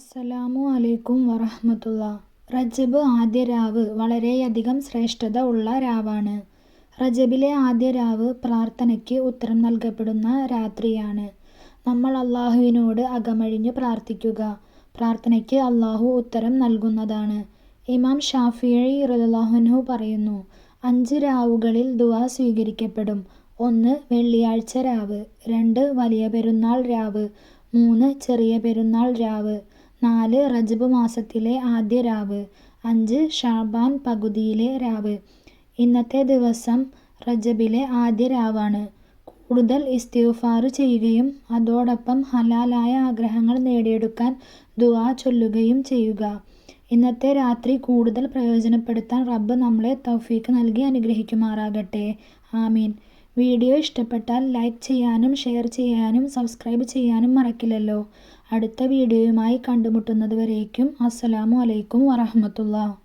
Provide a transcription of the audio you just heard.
അസ്സലാമു അലൈക്കും വറഹമത്തുള്ള. റജബ് ആദ്യ രാവ് വളരെയധികം ശ്രേഷ്ഠത ഉള്ള രാവാണ്. റജബിലെ ആദ്യ രാവ് പ്രാർത്ഥനയ്ക്ക് ഉത്തരം നൽകപ്പെടുന്ന രാത്രിയാണ്. നമ്മൾ അള്ളാഹുവിനോട് അകമഴിഞ്ഞ് പ്രാർത്ഥിക്കുക. പ്രാർത്ഥനയ്ക്ക് അള്ളാഹു ഉത്തരം നൽകുന്നതാണ്. ഇമാം ഷാഫിഴി റളിയല്ലാഹു പറയുന്നു അഞ്ച് രാവുകളിൽ ദുആ സ്വീകരിക്കപ്പെടും. ഒന്ന് വെള്ളിയാഴ്ച രാവ് രണ്ട് വലിയ പെരുന്നാൾ രാവ് മൂന്ന് ചെറിയ പെരുന്നാൾ രാവ് നാല് റജബ് മാസത്തിലെ ആദ്യ രാവ് അഞ്ച് ഷാബാൻ പകുതിയിലെ രാവ്. ഇന്നത്തെ ദിവസം റജബിലെ ആദ്യ രാവാണ്. കൂടുതൽ ഇസ്തിഗ്ഫാർ ചെയ്യുകയും അതോടൊപ്പം ഹലാലായ ആഗ്രഹങ്ങൾ നേടിയെടുക്കാൻ ദുആ ചൊല്ലുകയും ചെയ്യുക. ഇന്നത്തെ രാത്രി കൂടുതൽ പ്രയോജനപ്പെടുത്താൻ റബ്ബ് നമ്മളെ തൗഫീക്ക് നൽകി അനുഗ്രഹിക്കുമാറാകട്ടെ. ആമീൻ. വീഡിയോ ഇഷ്ടപ്പെട്ടാൽ ലൈക്ക് ചെയ്യാനും ഷെയർ ചെയ്യാനും സബ്സ്ക്രൈബ് ചെയ്യാനും മറക്കില്ലല്ലോ. അടുത്ത വീഡിയോയുമായി കണ്ടുമുട്ടുന്നത് വരേക്കും അസ്സലാമു അലൈക്കും വറഹ്മത്തുള്ളാഹി